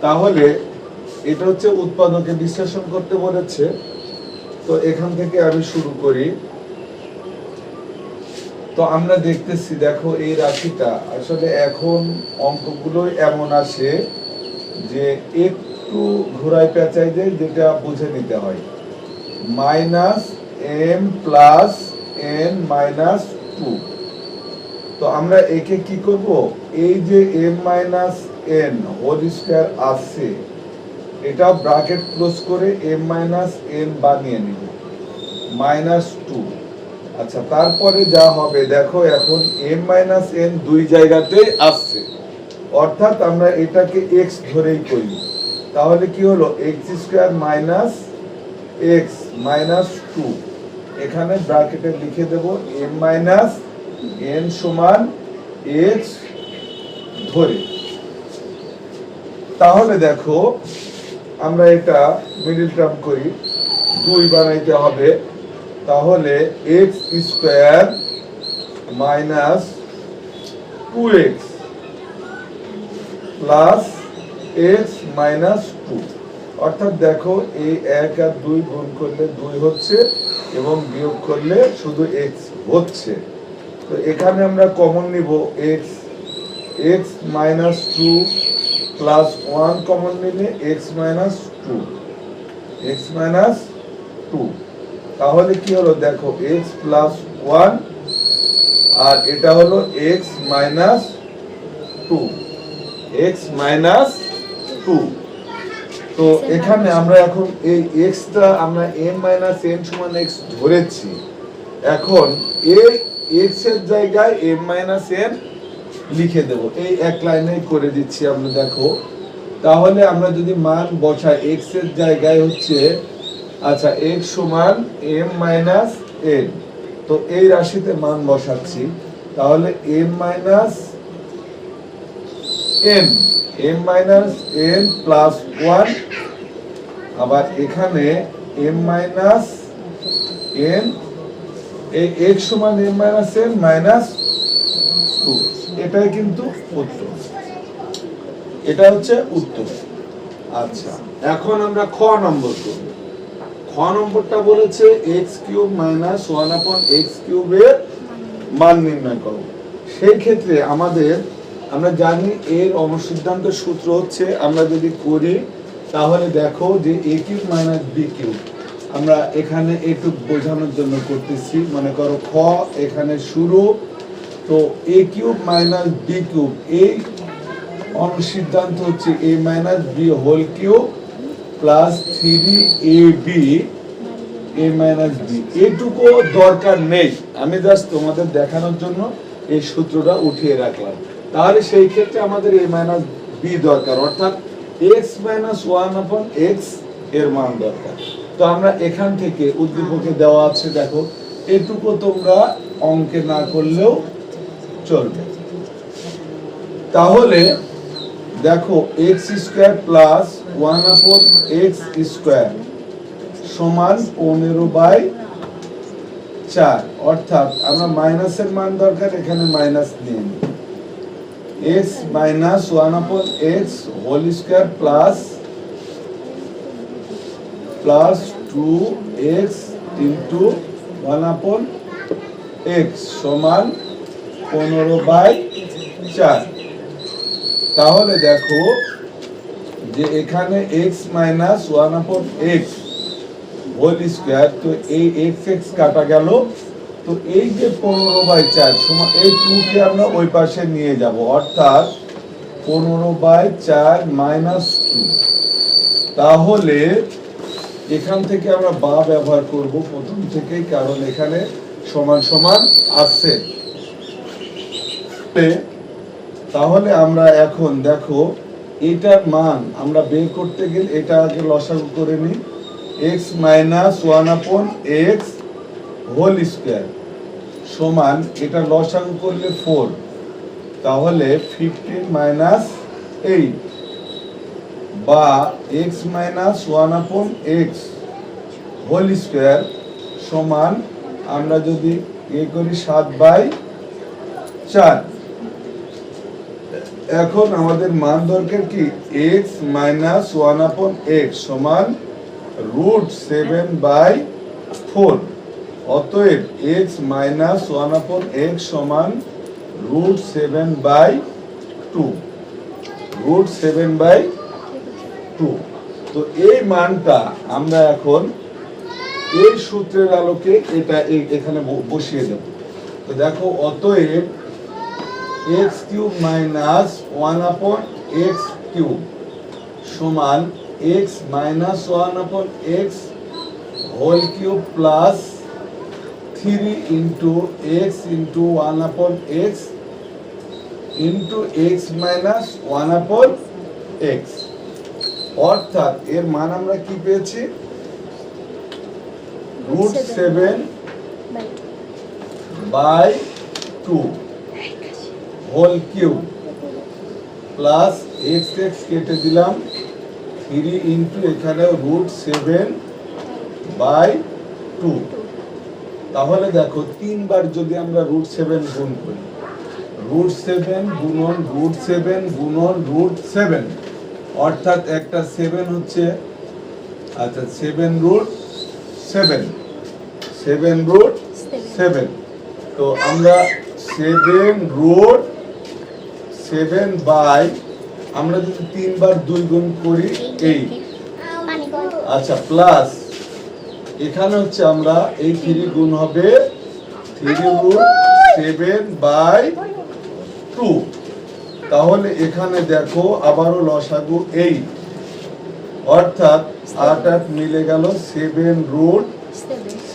তাহলে এটা হচ্ছে উৎপাদকে বিশ্লেষণ করতে বলেছে। তো এখান থেকে আমি শুরু করি। তো আমরা দেখতেছি, দেখো এই রাশিটা আসলে এখন অঙ্কগুলো এমন আসে যে একটু ঘোরায় পেঁচাই যায় যেটা বুঝে নিতে হয়। Minus M plus N minus two. তো আমরা একে কি করব? এই যে M minus N whole square আসছে এটা ব্র্যাকেট ক্লোজ করে এম মাইনাস এন বানিয়ে নিব মাইনাস টু আচ্ছা তারপরে যা হবে, দেখো এখন এম মাইনাস এন দুই জায়গাতে আসছে অর্থাৎ আমরা এটাকে এক্স ধরেই করি। তাহলে কি হলো? X square minus X minus two এখানে ব্র্যাকেটে লিখে দেব এম মাইনাস এন সমান এক্স ধরে। তাহলে দেখো, আমরা এটা মিডিল টার্ম করি। দুই বানাইতে হবে। তাহলে X square minus two X plus X minus two অর্থাৎ দেখো এই এক আর দুই গুণ করলে দুই হচ্ছে এবং বিয়োগ করলে শুধু এক্স হচ্ছে। তো এখানে আমরা কমন নিব X X minus two plus one common নিলে X minus two X minus two তাহলে কি হলো দেখো এক্স প্লাস ওয়ান আর এটা হলো X minus two X minus two তো এখানে আমরা এখন এই এক্সটা আমরা এম মাইনাস এন সমান এক্স ধরেছি। এখন এই এক্সের জায়গায় এম মাইনাস এন লিখে দেব। এই এক লাইনে করে দিচ্ছি আমরা দেখো। তাহলে আমরা যদি মান বসাই এক্সের জায়গায় হচ্ছে আচ্ছা এক্স সমান এম মাইনাস এন তো এই রাশিতে মান বসাচ্ছি। তাহলে M minus N M minus N plus one আবার এখানে এম মাইনাস এন এই এক্স সমান এম মাইনাস এন মাইনাস এটাই কিন্তু উত্তর। এটা হচ্ছে উত্তর। আচ্ছা এখন আমরা খ নম্বর করব খ নম্বরটা বলেছে X cube minus one upon X কিউবের মান নির্ণয় সেই ক্ষেত্রে আমাদের, আমরা জানি এর অনুসিদ্ধান্ত সূত্র হচ্ছে, আমরা যদি করি, তাহলে দেখো যে A cube minus B cube. আমরা এখানে একটু বোঝানোর জন্য করতেছি। মনে করো খ এখানে শুরু তো A cube minus B cube এই অনুসিদ্ধান্ত হচ্ছে A minus B whole cube plus three A B A minus B এটুকু দরকার নেই। আমি জাস্ট তোমাদের দেখানোর জন্য এই সূত্রটা উঠিয়ে রাখলাম। তাহলে সেই ক্ষেত্রে আমাদের এ মাইনাস বি দরকার। অর্থাৎ এক্স মাইনাস ওয়ান আপন এক্সের মান দরকার। তো আমরা এখান থেকে উদ্দীপকে দেওয়া আছে, দেখো। এটুকু তোমরা অঙ্কে না করলেও চলবে। তাহলে দেখো X square plus one upon X square সমান পনেরো বাই চার। অর্থাৎ আমরা মাইনাসের মান দরকার, এখানে মাইনাস নিয়ে নিই। X minus one upon X whole square plus plus two X into one upon X সমান পনেরো বাই চার। তাহলে দেখো যে এখানে X minus one upon X whole square তো এই এক্স এক্স কাটা গেল। তো এই যে পনেরো বাই চার সময় এই টুকে আমরা ওই পাশে নিয়ে যাব। অর্থাৎ পনেরো বাই চার মাইনাস টু তাহলে এখান থেকে আমরা বা ব্যবহার করব প্রথম থেকেই, কারণ এখানে সমান সমান আছে তাহলে আমরা এখন দেখো এটার মান, আমরা বের করতে গেলে এটা আগে লসাগু করে নিই X minus one upon X whole square সমান এটা লসাগু করলে ফোর তাহলে ফিফটিন মাইনাস এইট বা X minus one upon X whole square সমান আমরা যদি এ করি সাত বাই চার। এখন আমাদের মান দরকার কি? X minus one upon X সমান রুট সেভেন বাই ফোর অতএব X minus one upon X সমান root seven by two root seven by two তো এই মানটা আমরা এখন এই সূত্রের আলোকে এটা এখানে বসিয়ে দেব। তো দেখো, অতএব X cube minus one upon X cube সমান X minus one upon X whole cube plus three into X into one upon X into X minus one upon X. অর্থাৎ এর মান আমরা কি পেয়েছি? Root seven by two. Whole cube plus X X কেটে দিলাম three into এখানে root seven by two তাহলে দেখো তিনবার যদি আমরা রুট সেভেন গুণ করি রুট সেভেন গুণন রুট সেভেন গুণন রুট সেভেন অর্থাৎ একটা সেভেন হচ্ছে আচ্ছা seven root seven seven root seven তো আমরা সেভেন রুট সেভেন বাই আমরা যদি তিনবার দুই গুণ করি এই আচ্ছা প্লাস এখানে হচ্ছে আমরা এই থ্রি গুণ হবে three root seven by two তাহলে এখানে দেখো আবারও লসাগু এই অর্থাৎ আট আট মিলে গেল সেভেন রুট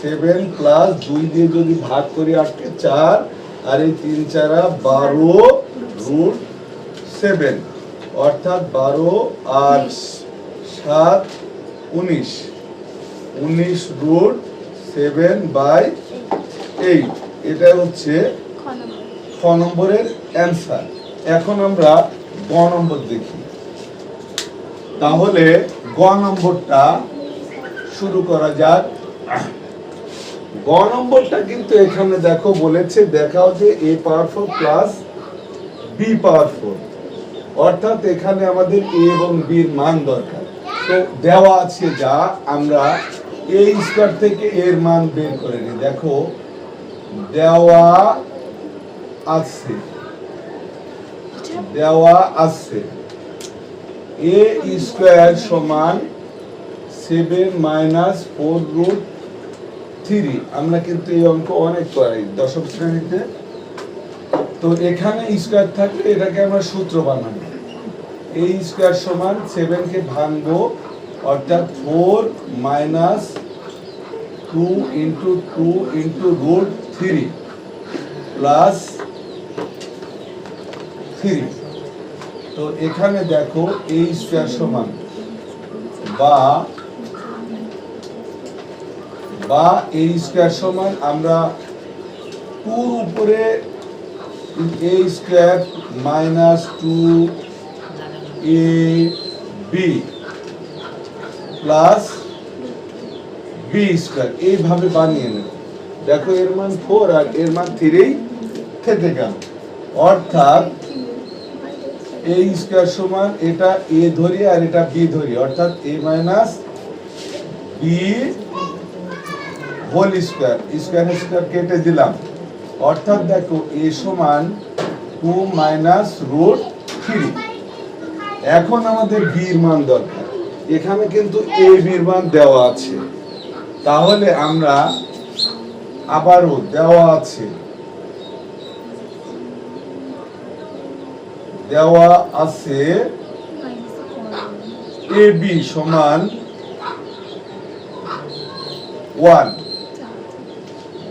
সেভেন প্লাস দুই দিয়ে যদি ভাগ করি আটকে চার, আর এই তিন চারা বারো রুট সেভেন অর্থাৎ বারো আর সাত উনিশ। উনিশ রুট সেভেন বাই এইট এটা হচ্ছে খ নম্বরের অ্যান্সার এখন আমরা গ নম্বর দেখি। তাহলে গ নম্বরটা শুরু করা যাক। গ নম্বরটা কিন্তু এখানে দেখো বলেছে দেখাও যে A power four plus B power four অর্থাৎ এখানে আমাদের এ এবং বির মান দরকার। তো দেওয়া আছে যা, আমরা এ স্কোয়ার থেকে এর মান বের করে নিই। দেখো, দেওয়া আছে। দেওয়া আছে। এ স্কোয়ার সমান seven minus four root three আমরা কিন্তু এই অঙ্ক অনেক করাই দশম শ্রেণীতে। তো এখানে স্কোয়ার থাকলে এটাকে আমরা সূত্র বানাবো। এই স্কোয়ার সমান সেভেনকে ভাঙবো, অর্থাৎ four minus two into two into root three plus three তো এখানে দেখো এই স্কোয়ার সমান বা বা এই স্কোয়ার সমান আমরা টুর উপরে minus two A B plus B square এইভাবে বানিয়ে নেব। দেখো এর মান ফোর আর এর মান থ্রি থেকে গেল। অর্থাৎ এ স্কোয়ার সমান এটা এ ধরি আর এটা বি ধরি। অর্থাৎ A minus B whole square square square কেটে দিলাম। অর্থাৎ দেখো, এ সমান টু মাইনাস রুট থ্রি। এখন আমাদের বির মান দরকার। এখানে কিন্তু এ বির মান দেওয়া আছে। তাহলে আমরা আবারও দেওয়া আছে। দেওয়া আছে এ বি সমান ওয়ান।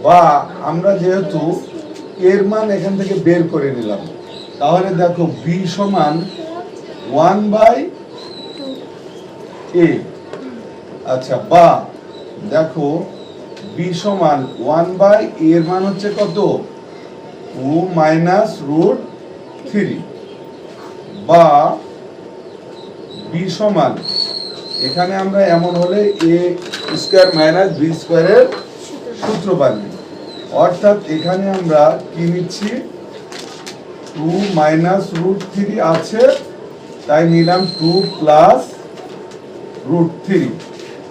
বা আমরা যেহেতু এর মান এখান থেকে বের করে নিলাম, তাহলে দেখো বি সমান ওয়ান বাই এ আচ্ছা বা দেখো বি সমান ওয়ান বাই এর মান হচ্ছে কত? টু মাইনাস রুট থ্রি বা বি সমান, এখানে আমরা এমন হলে এ স্কোয়ার মাইনাস বি স্কোয়ারের সূত্র বানিয়ে অর্থাৎ এখানে আমরা কি নিচ্ছি? টু মাইনাস রুট থ্রি আছে, তাই নিলাম টু প্লাস রুট থ্রি।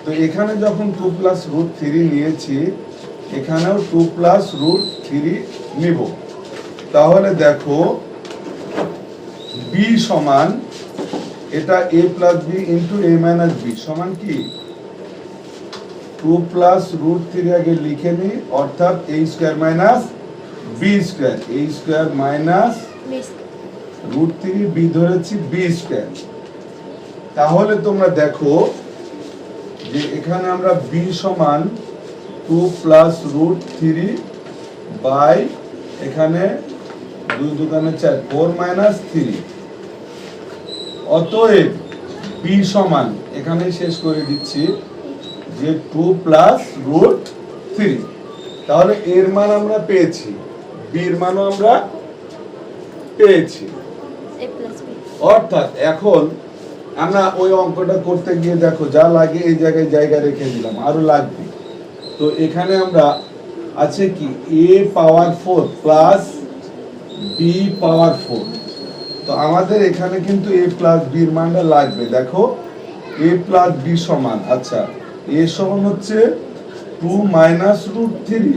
তো এখানে যখন টু প্লাস রুট থ্রি নিয়েছি, এখানেও টু প্লাস রুট থ্রি নিব। তাহলে দেখো, বি সমান, এটা A plus B into A minus B, সমান কি? টু প্লাস রুট থ্রি আগে লিখে নি অর্থাৎ A square minus B square A square minus root three B ধরেছি বি স্কোয়ার। তাহলে তোমরা দেখো যে এখানে আমরা বি সমান two plus root three by এখানে দুই দোকানে চার ফোর মাইনাস থ্রি। অতএব বি সমান এখানে শেষ করে দিচ্ছি। যে টু প্লাস রুট থ্রি তাহলে এর মান আমরা পেয়েছি। বির মানও আমরা পেয়েছি। অর্থাৎ এখন আমরা ওই অঙ্কটা করতে গিয়ে দেখো যা লাগে এই জায়গায় জায়গা রেখে দিলাম আরও লাগবে। তো এখানে আমরা আছে কি? A power four plus B power four তো আমাদের এখানে কিন্তু এ প্লাস বির মানটা লাগবে। দেখো এ প্লাস বি সমান আচ্ছা। এ সমান হচ্ছে টু মাইনাস রুট থ্রি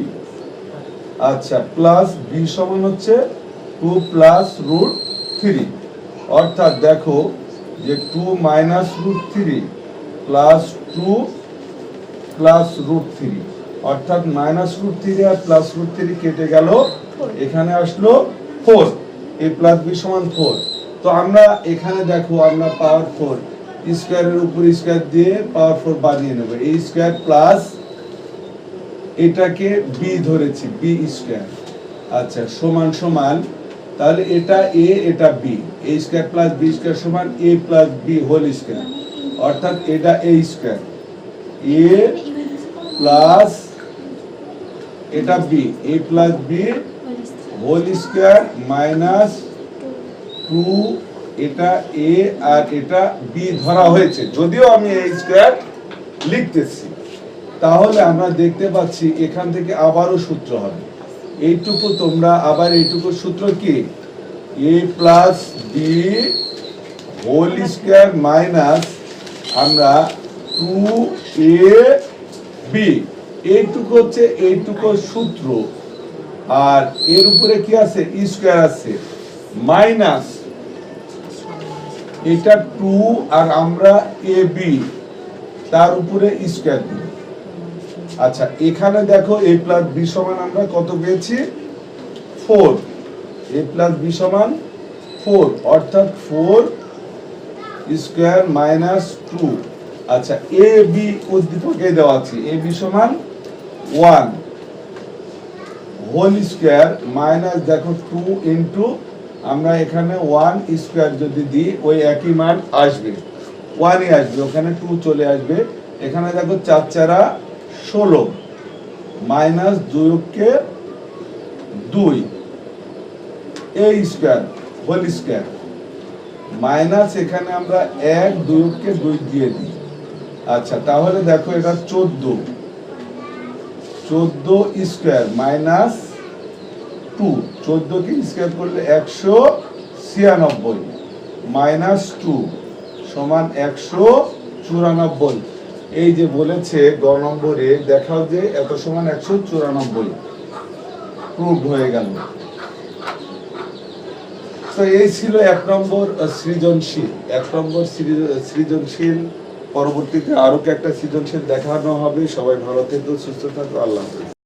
আচ্ছা প্লাস বি সমান হচ্ছে টু প্লাস রুট থ্রি অর্থাৎ দেখো যে two minus root three plus two plus root three অর্থাৎ মাইনাস রুট থ্রি আর প্লাস রুট থ্রি কেটে গেল। এখানে আসলো ফোর এ প্লাস বি সমান ফোর তো আমরা এখানে দেখো আমরা পাওয়ার ফোর স্কোয়ারের উপর স্কোয়ার দিয়ে পাওয়ার ফোর বানিয়ে নেব। এই স্কোয়ার প্লাস এটাকে বি ধরেছি বি স্কোয়ার। আচ্ছা সমান সমান, তাহলে এটা এ এটা B A square plus B square সমান A plus B whole square. অর্থাৎ এটা এ স্কোয়ার। এ প্লাস এটা B A plus B whole square minus two এটা এ আর এটা বি ধরা হয়েছে। যদিও আমি এ স্কোয়ার লিখতেছি। তাহলে আমরা দেখতে পাচ্ছি এখান থেকে আবারও সূত্র হবে। এইটুকু তোমরা আবার এইটুকু সূত্র কি? A plus B whole square minus আমরা টু এ বি এইটুকু হচ্ছে এইটুকু সূত্র। আর এর উপরে কি আছে? স্কোয়ার আছে। মাইনাস এটা টু আর আমরা এ বি তার উপরে স্কোয়ার দিই। আচ্ছা এখানে দেখো এ প্লাস বি সমান আমরা কত পেয়েছি? ফোর এ প্লাস বি সমান ফোর অর্থাৎ ফোর স্কোয়ার মাইনাস টু আচ্ছা এ বি উদ্দীপকে দেওয়া আছে। এ বি সমান ওয়ান হোল স্কোয়ার মাইনাস দেখো টু ইন্টু আমরা এখানে ওয়ান স্কোয়ার যদি দিই, ওই একই মান আসবে। ওয়ানই আসবে, ওখানে টু চলে আসবে। এখানে দেখো চার চারা ষোলো মাইনাস দুইকে দুই। A square whole square minus এখানে আমরা এক দুইকে দুই দিয়ে দিই। আচ্ছা তাহলে দেখো এটা চোদ্দ। চোদ্দ স্কোয়ার মাইনাস টু চোদ্দকে স্কোয়ার করলে একশো ছিয়ানব্বই মাইনাস টু সমান একশো চুরানব্বই। এই যে বলেছে গ নম্বরে, দেখাও যে এত সমান একশো চুরানব্বই। প্রুভ হয়ে গেল। তো এই ছিল এক নম্বর সৃজনশীল। এক নম্বর সৃজনশীল। পরবর্তীতে আরও একটা সৃজনশীল দেখানো হবে? সবাই ভালো থেকো, সুস্থ থাকো, আল্লাহ হাফেজ।